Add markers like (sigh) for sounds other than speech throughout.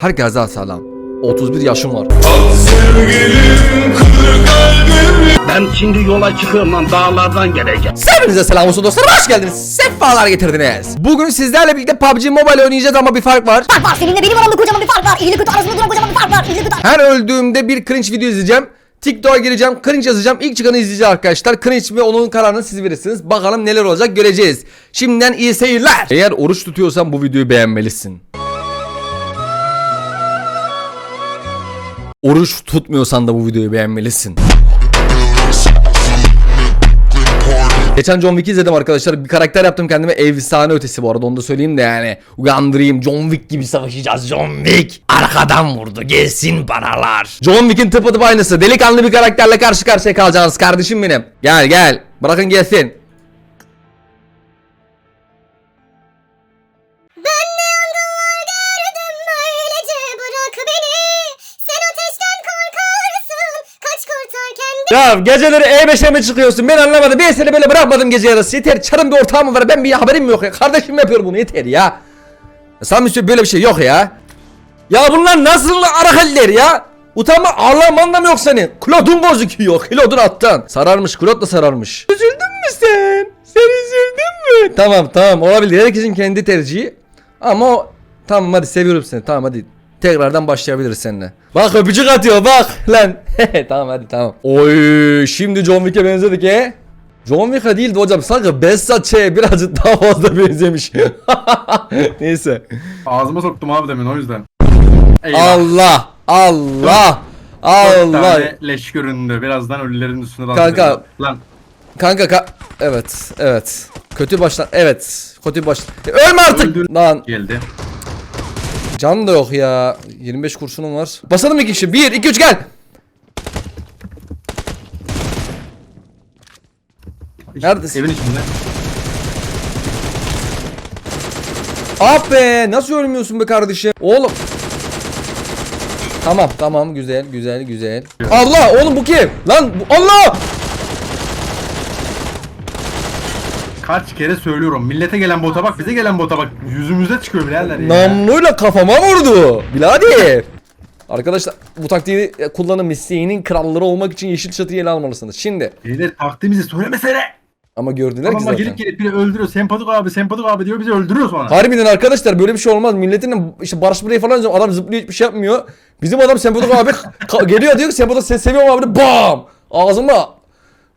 Herkese selam. 31 yaşım var. Ben şimdi yola çıkıyorum lan dağlardan geleceğim. Hepinize selam olsun dostlar. Hoş geldiniz. Sefalar getirdiniz. Bugün sizlerle birlikte PUBG Mobile oynayacağız ama bir fark var. fark var. Seninle benim aramda kocaman bir fark var. İyilik kötü arasında duran kocaman bir fark var. İyilik kötü Her öldüğümde bir cringe video izleyeceğim. TikTok'a gireceğim, cringe yazacağım. İlk çıkanı izleyeceğiz arkadaşlar. Cringe ve onun kararını siz verirsiniz. Bakalım neler olacak göreceğiz. Şimdiden iyi seyirler. Eğer oruç tutuyorsan bu videoyu beğenmelisin. Oruç tutmuyorsan da bu videoyu beğenmelisin. Geçen John Wick izledim arkadaşlar. Bir karakter yaptım kendime efsane ötesi bu arada onu da söyleyeyim de yani. Uyandırayım John Wick gibi savaşacağız John Wick. Arkadan vurdu gelsin paralar. John Wick'in tıpatıp aynısı. Delikanlı bir karakterle karşı karşıya kalacaksınız kardeşim benim. Gel gel. Bırakın gelsin. Ya geceleri E5'e mi çıkıyorsun? Ben anlamadım. Ben seni böyle bırakmadım gece yarısı. Yeter. Çarım bir ortağım var. Ben bir haberim yok ya. Kardeşim yapıyor bunu. Yeter ya. ya Sami Hüseyin böyle bir şey yok ya. Ya bunlar nasıl arahaller ya? Utanma ağlaman da mı yok senin? Klodun gözüküyor. Klodun alttan. Sararmış. Klod da sararmış. Üzüldün mü sen? Sen üzüldün mü? Tamam tamam olabilir. Herkesin kendi tercihi. Ama o... Tamam hadi seviyorum seni. Tamam hadi. Tekrardan başlayabiliriz seninle. Bak öpücük atıyor bak (laughs) lan. (laughs) tamam hadi tamam. Oy şimdi John Wick'e benzedik he. John Wick'e değildi hocam sanki Behzat Ç'ye birazcık daha fazla (laughs) benzemiş. Neyse. Ağzıma soktum abi demin o yüzden. Eyvah. Allah Allah Dört Allah. tane leş göründü. Birazdan ölülerin üstüne dans Kanka. Lan Kanka ka evet evet. Kötü başlan evet. Kötü baş. Ölme artık. Öldür- Lan geldi. Can da yok ya. 25 kurşunum var. Basalım iki kişi. 1 2 3 gel. Neredesin? Evin içinde. Ah be nasıl ölmüyorsun be kardeşim? Oğlum. Tamam tamam güzel güzel güzel. Allah oğlum bu kim? Lan bu, Allah! Kaç kere söylüyorum. Millete gelen bota bak, bize gelen bota bak. Yüzümüze çıkıyor birader ya. Namluyla kafama vurdu. Birader. Arkadaşlar bu taktiği kullanın mesleğinin kralları olmak için yeşil çatıyı ele almalısınız. Şimdi Beyler taktiğimizi söylemesene. ama gördüler ki Adamlar zaten. gelip gelip biri öldürüyor. Sempatik abi, sempatik abi diyor bizi öldürüyor sonra. Harbiden arkadaşlar böyle bir şey olmaz. Milletin işte Barış Bey falan yazıyor. adam zıplıyor hiçbir şey yapmıyor. Bizim adam Sempatik abi geliyor diyor ki Sempatik sen seviyorum abi bam ağzıma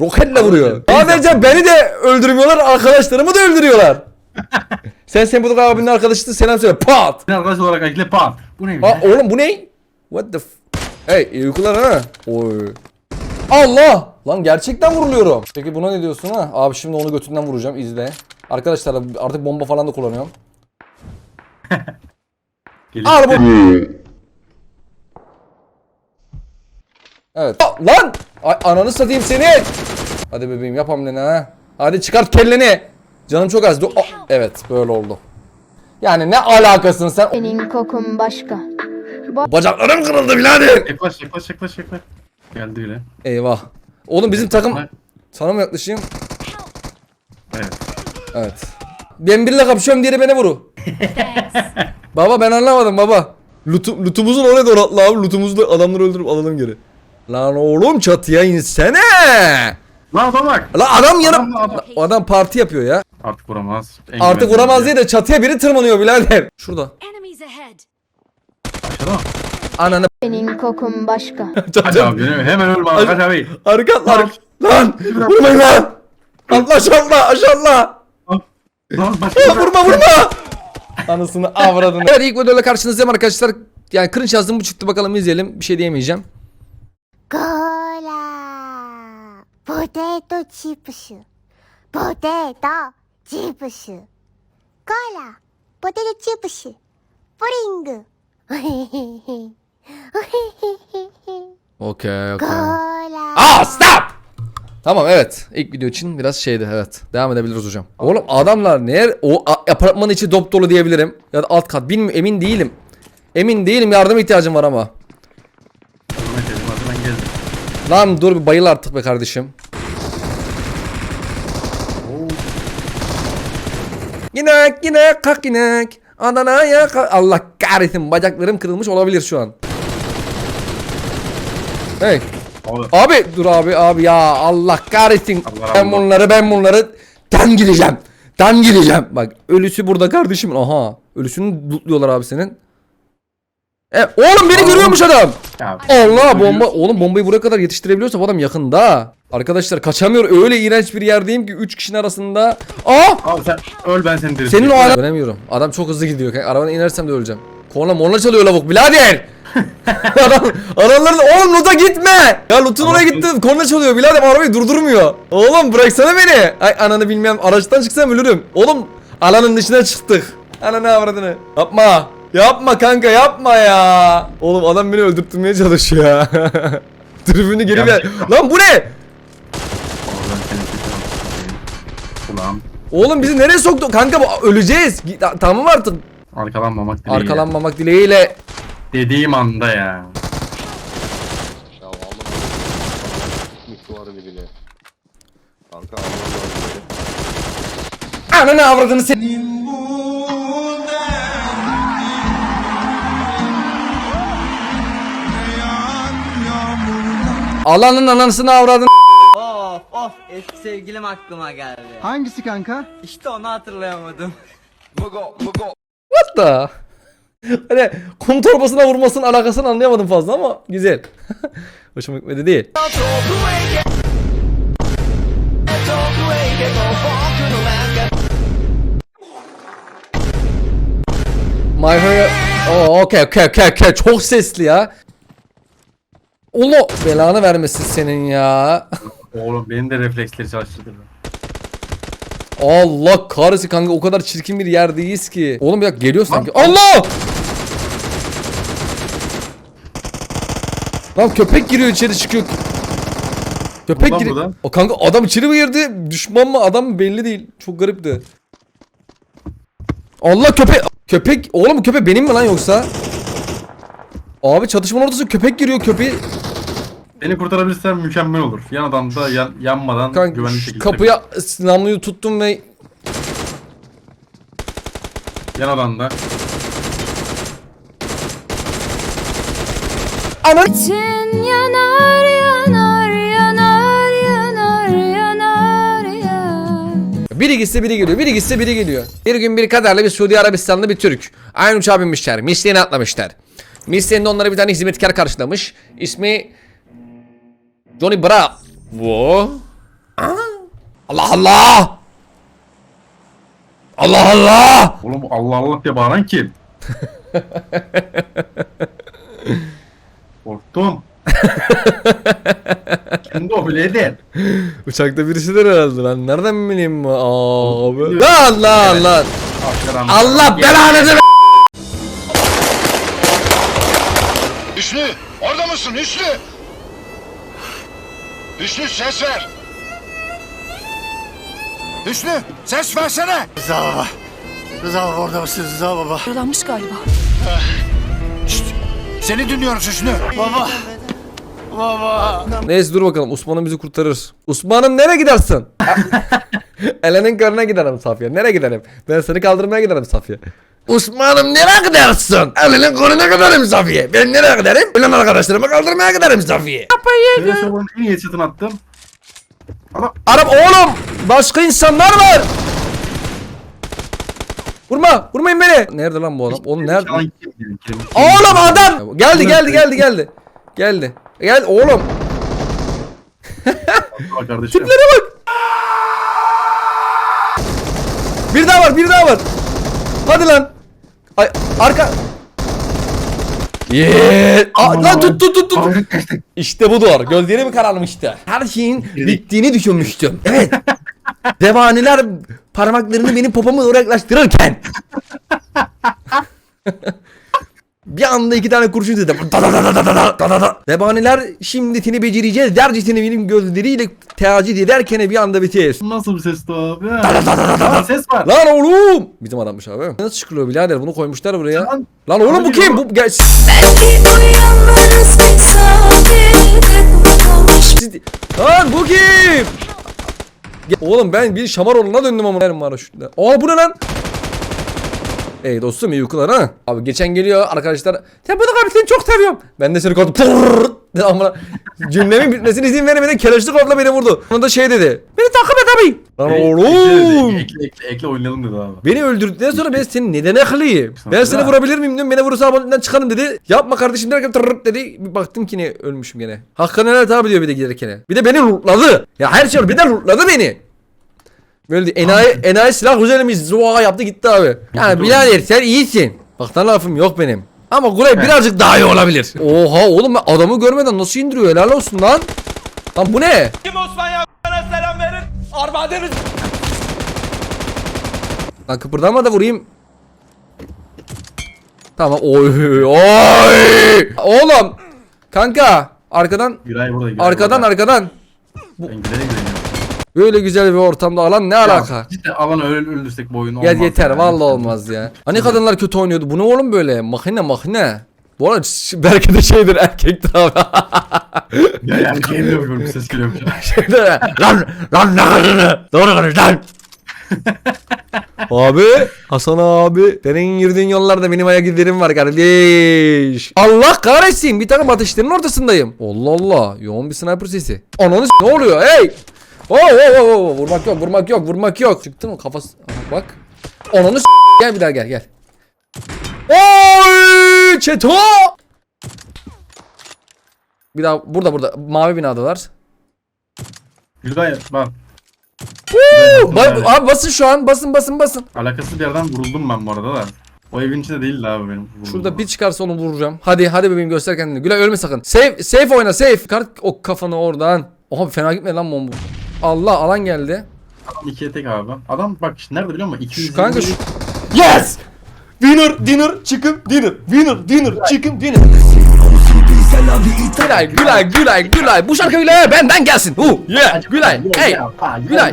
roketle vuruyor. Sadece beni de öldürmüyorlar arkadaşlarımı da öldürüyorlar. (laughs) sen Sempatik abinin arkadaşısın selam söyle pat. Sen arkadaş olarak ekle pat. Bu neymiş? Aa, ya? oğlum bu ne? What the f... Hey iyi uykular ha. Oy. Allah! Lan gerçekten vuruluyorum. Peki buna ne diyorsun ha? Abi şimdi onu götünden vuracağım izle. Arkadaşlar artık bomba falan da kullanıyorum. (laughs) Al bu. Evet. Aa, lan! Ay, ananı satayım seni. Hadi bebeğim yap hamleni ha. Hadi çıkart kelleni. Canım çok az. Aa, evet böyle oldu. Yani ne alakasın sen? Senin kokun başka. Bacaklarım kırıldı birader. Yaklaş, yaklaş, yaklaş, yaklaş. Geldi bile. Eyvah. Oğlum bizim takım sana mı yaklaşayım? Evet. Evet. Ben biriyle kapışıyorum diye beni vuru. baba ben anlamadım baba. Lutu, lutumuzu oraya doğru atla abi. Lutumuzu da adamları öldürüp alalım geri. Lan oğlum çatıya insene. Lan adam bak. Lan adam yarım. Adam- adam- O adam parti yapıyor ya. Artık vuramaz. En Artık vuramaz diye de çatıya biri tırmanıyor birader. Şurada. Aşağıda mı? Ananı. Senin kokun başka. (laughs) Hadi abi hemen ölme abi. Kaç abi. Arka Lan. lan. Lan. Vurmayın lan. Allah aşağıla aşağıla. Lan başka vurma vurma. Anasını avradını. Evet ilk videoyla karşınızdayım arkadaşlar. Yani cringe yazdım bu çıktı bakalım izleyelim. Bir şey diyemeyeceğim. コーラポテトチップスポテトチップスコーラポテトチップスポリングおへへへおへへへへ Okey okey. Kola. Aa stop! Tamam evet. İlk video için biraz şeydi evet. Devam edebiliriz hocam. Oğlum adamlar ne o a- apartmanın içi dop dolu diyebilirim. Ya da alt kat bilmiyorum emin değilim. Emin değilim yardıma ihtiyacım var ama. Lan dur bir bayıl artık be kardeşim. Yine yine kalk yine. Adana'ya ka- Allah kahretsin bacaklarım kırılmış olabilir şu an. Hey. Abi, Abi dur abi abi ya Allah kahretsin. Allah ben Allah. bunları ben bunları tam gideceğim. Tam gideceğim. Bak ölüsü burada kardeşim. Aha. Ölüsünü lootluyorlar abi senin. E, oğlum beni görüyormuş adam. ya, Allah bomba. Oğlum bombayı buraya kadar yetiştirebiliyorsa bu adam yakında. Arkadaşlar kaçamıyor. Öyle iğrenç bir yerdeyim ki 3 kişinin arasında. Aa! Abi sen öl ben seni dirilteyim. Senin o ara... Dönemiyorum. Adam çok hızlı gidiyor. kanka. Arabadan inersem de öleceğim. Korna morna çalıyor lavuk. Birader! (laughs) Adam adamların oğlum loot'a gitme. Ya loot'un oraya gitti. Korna çalıyor. Birader arabayı durdurmuyor. Oğlum bıraksana beni. Ay ananı bilmem. Araçtan çıksam ölürüm. Oğlum alanın dışına çıktık. Ananı avradını. Yapma. Yapma kanka yapma ya. Oğlum adam beni öldürtmeye çalışıyor ya. (laughs) Tribünü geri ver. Lan bu ne? Seni Oğlum bizi nereye soktu? Kanka bu öleceğiz. Git- Tamam artık. arkalanmamak dileğiyle. Arkalanmamak dileğiyle. Dediğim anda ya. Ya vallahi bile. Kanka Allah'ım Ananı avradını sen. Alanın anasını avradın. Of of eski sevgilim aklıma geldi. Hangisi kanka? İşte onu hatırlayamadım. What the? Hani kum torbasına vurmasının alakasını anlayamadım fazla ama güzel. (laughs) Hoşuma gitmedi değil. My hair... Oh, okay, okay, okay, okay. Çok sesli ya. Allah belanı vermesin senin ya. Oğlum benim de refleksleri çalıştırdı. Allah kahretsin kanka o kadar çirkin bir yerdeyiz ki. Oğlum bir dakika geliyor sanki. Allah! Lan köpek giriyor içeri çıkıyor. Köpek giriyor. buradan. O kanka adam içeri mi girdi? Düşman mı adam mı belli değil. Çok garipti. Allah köpek. Köpek. Oğlum köpek benim mi lan yoksa? Abi çatışmanın ortası köpek giriyor köpeği. Beni kurtarabilirsen mükemmel olur. Yan adam da yan, yanmadan Kanka güvenli şu şekilde. kapıya namluyu tuttum ve Yan adam da. Anan Sen yanar yanar yanar yanar yanar ya. Biri gitse biri geliyor, biri gitse biri geliyor. Bir gün bir kadarla bir Suudi Arabistanlı bir Türk. Aynı uçağa binmişler. Misliğine atlamışlar. Misliğinde onlara bir tane hizmetkar karşılamış. İsmi... Johnny Bravo. Aa! Allah Allah! Allah Allah! Oğlum Allah Allah diye bağıran kim? Korktum. Şimdi o bile Uçakta birisidir herhalde lan. Nereden bileyim bu abi? Lan lan. Allah belanı mısın Hüsnü? Hüsnü ses ver. Hüsnü ses versene. Rıza baba. Rıza baba orada mısın Rıza baba? Yaralanmış galiba. Şşt, seni dinliyoruz Hüsnü. Baba. Baba. Neyse dur bakalım Osman'ım bizi kurtarır. Osman'ım nereye gidersin? (laughs) Elinin karnına giderim Safiye. Nereye giderim? Ben seni kaldırmaya giderim Safiye. Osman'ım nereye gidersin? Elinin karnına giderim Safiye. Ben nereye giderim? Benim arkadaşlarımı kaldırmaya giderim Safiye. Şöyle sobanın en iyi setini attım. Arap oğlum! Başka insanlar var! Vurma! Vurmayın beni! Nerede lan bu adam? Oğlum nerede? Oğlum adam! Geldi geldi geldi geldi. Geldi. Gel oğlum. Bak kardeşim. Tiplere bak. Bir daha var, bir daha var. Hadi lan. Ay arka. Yeah. Aa, lan tut tut tut tut. İşte budur. Gözlerim kararmıştı. Her şeyin bittiğini düşünmüştüm. Evet. Devaniler parmaklarını benim popoma doğru yaklaştırırken. (laughs) Bir anda iki tane kurşun dedim. Da da da da da da da da da. Zebaniler şimdi seni becereceğiz dercesine benim gözleriyle tecid ederken bir anda bitiyor. Nasıl bir sesti o abi? Aa, ses var. Lan oğlum! Bizim adammış abi. Nasıl çıkıyor birader? Bunu koymuşlar buraya. Lan- Lan oğlum bu kim? Bu gel. Lan bu kim? Oğlum ben bir Şamaroğlu'na döndüm ama benim var şurada. Aa bu ne lan? Ey dostum iyi uykular ha. Abi geçen geliyor arkadaşlar. Tepede abi seni çok seviyorum. Ben de seni korktum. Pırrrr ama cümlemin bitmesine izin veremedi. Keleşlikofla beni vurdu. Ona da şey dedi. Beni takip et abi. Lan oğlum. Ekle, ekle, ekle oynayalım dedi abi. Beni öldürdükten sonra ben seni neden akıllıyım? Ben seni vurabilir miyim diyorum. Beni vurursa aboneden çıkarım dedi. Yapma kardeşim derken tırrrt dedi. Bir baktım ki ne ölmüşüm gene. Hakkını helal abi diyor bir de giderken. Bir de beni lootladı. Ya her şey bir de lootladı beni. Böyle. Enayi, enayi silah güzelmiş. Zuva yaptı gitti abi. Yani birader sen iyisin. Bak lan lafım yok benim. Ama Gulay birazcık daha iyi olabilir. (laughs) Oha oğlum ben adamı görmeden nasıl indiriyor helal olsun lan. Lan bu ne? Kim Osman ya bana selam verin. Armadeniz. Lan kıpırdama da vurayım. Tamam. Oy oy. Oğlum. Kanka arkadan Güray burada. Güray arkadan burada. arkadan. Ben Güray'a güveniyorum. Böyle güzel bir ortamda alan ne alaka? Ya, Cidden alanı öl öldürsek bu oyun Ya olmaz. yeter yani. vallahi olmaz ya. Hani kadınlar kötü oynuyordu. Bu ne oğlum böyle? Makine makine. Bu arada ş- belki de şeydir erkektir abi. (laughs) Ya yani yapıyorum bir ses geliyor. (laughs) Şeydir ya, lan lan ne kadını? Doğru konuş lan. (laughs) abi Hasan abi senin girdiğin yollarda benim ayak izlerim var kardeş. Allah kahretsin bir takım ateşlerin ortasındayım. Allah Allah yoğun bir sniper sesi. Ananı s- ne oluyor hey? Oo, oo, oo, oo, vurmak yok vurmak yok vurmak yok. Çıktı mı kafası Aha, bak. Ananı s- gel bir daha gel gel. Oy çeto. Bir daha burada burada mavi binadalar. Güray bak. Ba- abi basın şu an basın basın basın. Alakasız bir yerden vuruldum ben bu arada da. O evin içinde değildi abi benim. vurulduğum Şurada bir çıkarsa onu vuracağım. Hadi hadi bebeğim göster kendini. Gülay ölme sakın. Safe safe oyna safe. Kart o kafanı oradan. Oha fena gitmedi lan bomba. Allah alan geldi. Adam ikiye tek abi. Adam bak işte nerede biliyor musun? 200 Şu kanka şu. Yes! Winner, dinner, chicken, dinner. Winner, dinner, chicken, dinner. Gülay, Gülay, Gülay, Gülay. Bu şarkı Gülay'a benden gelsin. Uh, yeah, Gülay. Hey, Gülay. Gülay.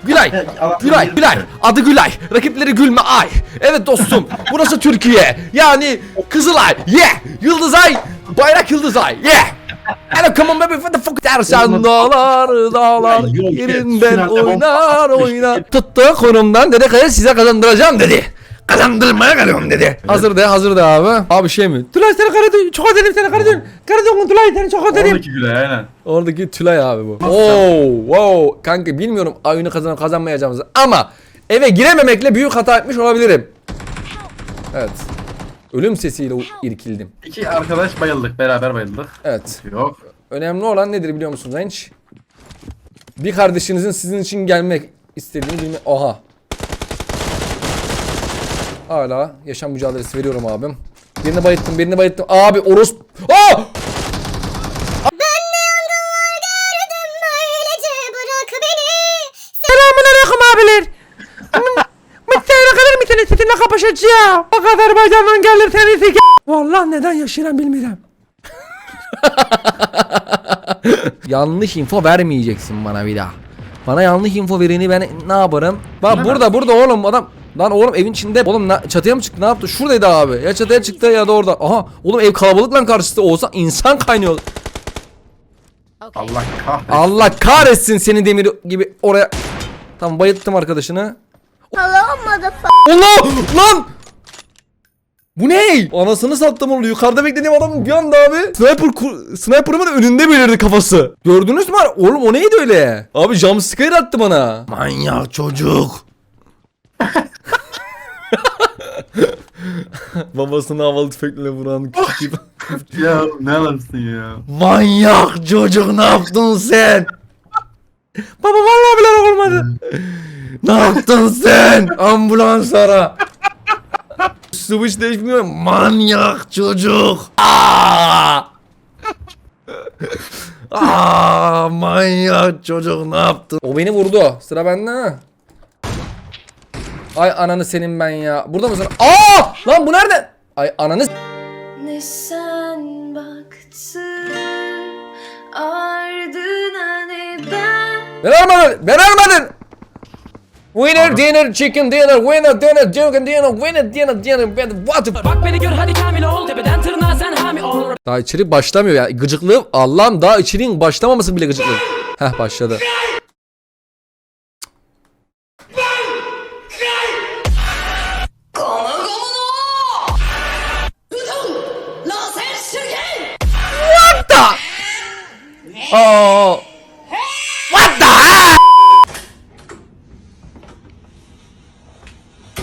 (laughs) Gülay, Gülay, Gülay. Adı Gülay. Rakipleri Gülme Ay. Evet dostum, burası Türkiye. Yani Kızılay. Yeah, Yıldızay. Bayrak Yıldızay. Yeah. Hello come on baby what the fuck dersen dağlar dağlar yok, yerinden oynar oynar tuttuğu konumdan dedi kaya size kazandıracağım dedi kazandırmaya geliyorum dedi hazır de hazır de abi abi şey mi Tülay seni karadı çok ödedim seni karadı karadı Tülay seni çok ödedim Oradaki Gülay aynen. Oradaki Tülay abi bu. Oo, wow. Kanka bilmiyorum oyunu kazanıp kazanmayacağımızı ama eve girememekle büyük hata etmiş olabilirim. Evet. Ölüm sesiyle irkildim. İki arkadaş bayıldık. Beraber bayıldık. Evet. Yok. Önemli olan nedir biliyor musunuz genç? Bir kardeşinizin sizin için gelmek istediğini bilme... Oha. Hala yaşam mücadelesi veriyorum abim. Birini bayıttım, birini bayıttım. Abi oros... Aa! O kadar bacandan gelir seni sike. Vallahi neden yaşıram bilmiyorum. (laughs) yanlış info vermeyeceksin bana bir daha. Bana yanlış info vereni ben ne yaparım? Bak burada burada oğlum adam Lan oğlum evin içinde oğlum na- çatıya mı çıktı ne yaptı? Şuradaydı abi. Ya çatıya çıktı ya da orada. Aha oğlum ev kalabalık lan karşısında olsa insan kaynıyor. Allah kahretsin. Allah kahretsin seni demir gibi oraya. Tamam bayılttım arkadaşını. Hello motherfucker. Allah lan! Bu ne? Anasını sattım oğlum. Yukarıda beklediğim adam bir anda abi. Sniper sniper'ımın önünde belirdi kafası. Gördünüz mü? Oğlum o neydi öyle? Abi jumpscare attı bana. Manyak çocuk. (laughs) Babasını havalı tüfekle vuran küçük (laughs) ya ne alırsın ya. Manyak çocuk ne yaptın sen? Baba vallahi bile olmadı. ne yaptın sen? Ambulans ara. Sıvış değişmiyor. Manyak çocuk. Aa! Aa, manyak çocuk ne yaptın? O beni vurdu. Sıra bende ha. Ay ananı senin ben ya. Burada mısın? Aa! Lan bu nereden? Ay ananı Ne sen baktın ardına ne ben almadın. Ben almadın. Winner dinner chicken dinner winner dinner chicken dinner winner dinner dinner ben what the fuck? Bak beni gör hadi kamil ol tepeden tırnağa sen hami ol Daha içerik başlamıyor ya. Gıcıklığı Allah'ım daha içeriğin başlamaması bile gıcıklığı. Heh başladı.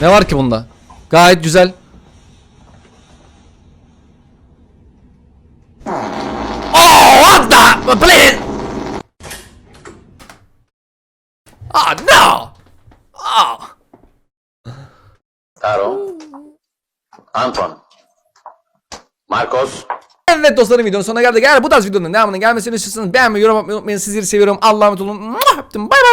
Ne var ki bunda? Gayet güzel. Oh, what the? Please. Oh, no. Oh. Caro. Anton. Marcos. Evet dostlarım videonun sonuna geldik. Eğer bu tarz videonun devamının gelmesini istiyorsanız beğenmeyi, yorum yapmayı unutmayın. Sizleri seviyorum. Allah'a emanet olun. Öptüm. Bay bay.